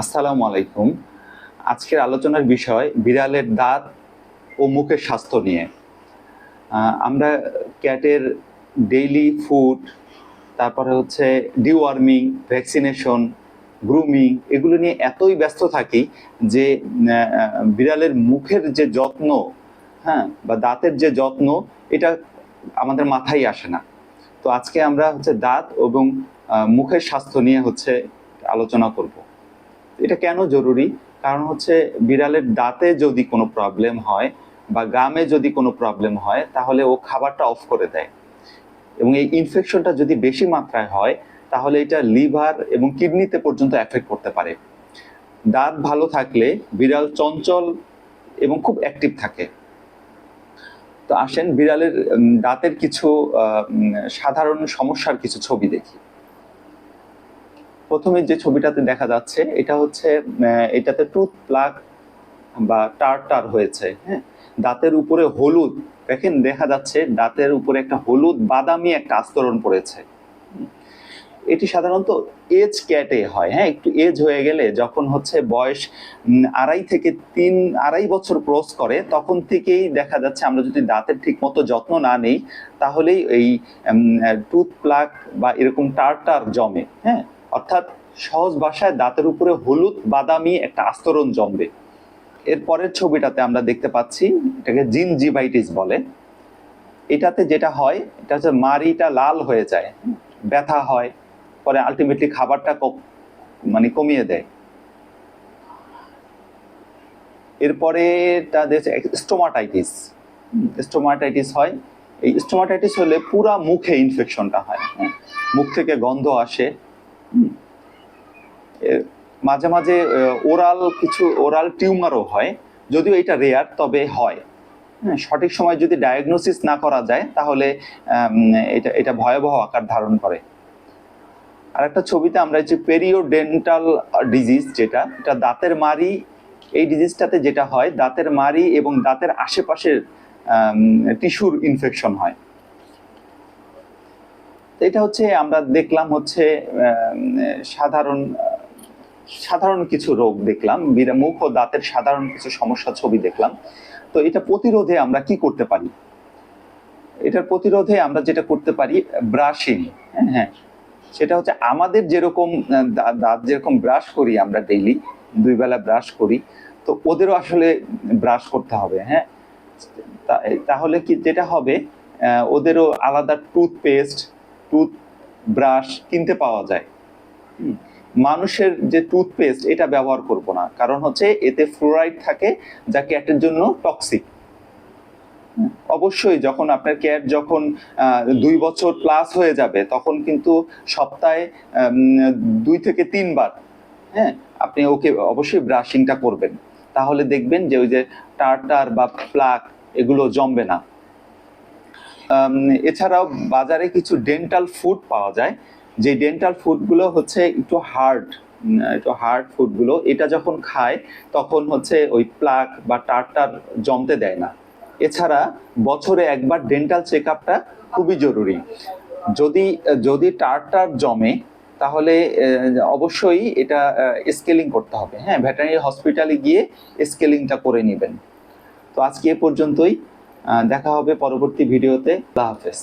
আসসালামু আলাইকুম। আজকের আলোচনার বিষয় বিড়ালের দাঁত ও মুখের স্বাস্থ্য নিয়ে। আমরা ক্যাটের ডেইলি ফুড, তারপরে হচ্ছে ডিওয়ার্মিং, ভ্যাকসিনেশন, গ্রুমিং এগুলো নিয়ে এতই ব্যস্ত থাকি যে বিড়ালের মুখের যে যত্ন হ্যাঁ বা দাঁতের যে যত্ন, এটা আমাদের মাথায় আসে না। তো আজকে আমরা হচ্ছে দাঁত এবং মুখের স্বাস্থ্য নিয়ে হচ্ছে আলোচনা করব। এটা কেন জরুরি? কারণ হচ্ছে বিড়ালের দাঁতে যদি কোনো প্রবলেম হয় বা গামে যদি কোনো প্রবলেম হয়, তাহলে ও খাবারটা অফ করে দেয়। এবং এই ইনফেকশনটা যদি বেশি মাত্রায় হয়, তাহলে এটা লিভার এবং কিডনিতে পর্যন্ত এফেক্ট করতে পারে। দাঁত ভালো থাকলে বিড়াল চঞ্চল এবং খুব অ্যাক্টিভ থাকে। তো আসেন বিড়ালের দাঁতের কিছু সাধারণ সমস্যার কিছু ছবি দেখি। প্রথমে যে ছবিটাতে দেখা যাচ্ছে, এটা হচ্ছে এটাতে টুথ প্লাগ বা টার টার হয়েছে হ্যাঁ? দাঁতের উপরে হলুদ, দেখেন, দেখা যাচ্ছে দাঁতের উপরে একটা হলুদ বাদামি একটা আস্তরণ পড়েছে। এটি সাধারণত এজ ক্যাটে হয় হ্যাঁ? একটু এজ হয়ে গেলে যখন হচ্ছে বয়স আড়াই থেকে তিন, আড়াই বছর ক্রস করে, তখন থেকেই দেখা যাচ্ছে আমরা যদি দাঁতের ঠিক মতো যত্ন না নেই, তাহলেই এই টুথ প্লাক বা এরকম টার টার জমে হ্যাঁ? অর্থাৎ সহজ ভাষায় দাঁতের উপরে হলুদ, বাদামি একটা আস্তরণ জমবে। এর পরের ছবিটাতে আমরা দেখতে পাচ্ছি, এটাকে জিনজিভাইটিস বলে। এটাতে যেটা হয়, এটা হচ্ছে মারিটা লাল হয়ে যায়, ব্যথা হয়, পরে আলটিমেটলি খাবারটা মানে কমিয়ে দেয়। এরপরে স্টোমাটাইটিস। স্টোমাটাইটিস হয়, এই স্টোমাটাইটিস হলে পুরা মুখে ইনফেকশনটা হয় হ্যাঁ। মুখ থেকে গন্ধ আসে মাঝে মাঝে ওরাল কিছু ওরাল টিউমারও হয় যদিও এটা রেয়ার তবে হয়। হ্যাঁ, সঠিক সময় যদি ডায়াগনোসিস না করা যায় তাহলে এটা এটা ভয়াবহ আকার ধারণ করে। আর একটা ছবিতে আমরা যে পেরিওডেন্টাল ডিজিজ যেটা এটা দাঁতের মারি এই ডিজিজটাতে যেটা হয় দাঁতের মারি এবং দাঁতের আশেপাশের টিস্যুর ইনফেকশন হয়। এটা হচ্ছে আমরা দেখলাম হচ্ছে সাধারণ সাধারণ কিছু রোগ দেখলাম মুখ ও দাঁতের সাধারণ কিছু সমস্যা ছবি দেখলাম। তো এটা প্রতিরোধে আমরা কি করতে পারি? এটার প্রতিরোধে আমরা যেটা করতে পারি ব্রাশিং হ্যাঁ। সেটা হচ্ছে আমাদের যেরকম দাঁত যেরকম ব্রাশ করি আমরা ডেইলি দুই বেলা ব্রাশ করি, তো ওদেরও আসলে ব্রাশ করতে হবে হ্যাঁ। তাহলে কি যেটা হবে ওদেরও আলাদা টুথপেস্ট টুথ ব্রাশ কিনতে পাওয়া যায়। মানুষের যে টুথপেস্ট এটা ব্যবহার করব না। কারণ হচ্ছে এতে ফ্লোরাইড থাকে, যা ক্যাটের জন্য টক্সিক অবশ্যই যখন আপনার ক্যাট যখন দুই বছর প্লাস হয়ে যাবে, তখন কিন্তু সপ্তাহে দুই থেকে তিনবার হ্যাঁ আপনি ওকে অবশ্যই ব্রাশিংটা করবেন। তাহলে দেখবেন যে ওই যে টার্টার বা প্লাক এগুলো জমবে না। এছাড়াও বাজারে কিছু ডেন্টাল ফুড পাওয়া যায় যে ডেন্টাল ফুডগুলো হচ্ছে একটু হার্ড একটু হার্ড ফুডগুলো এটা যখন খায়, তখন হচ্ছে ওই প্লাক বা টার্টার জমতে দেয় না। এছাড়া বছরে একবার ডেন্টাল চেক আপটা খুবই জরুরি। যদি যদি টার্টার জমে, তাহলে অবশ্যই এটা স্কেলিং করতে হবে। হ্যাঁ ভেটারিনারি হসপিটালে গিয়ে স্কেলিংটা করে নেবেন। তো আজকে এ পর্যন্তই। দেখা হবে পরবর্তী ভিডিওতে আল্লাহ হাফেজ।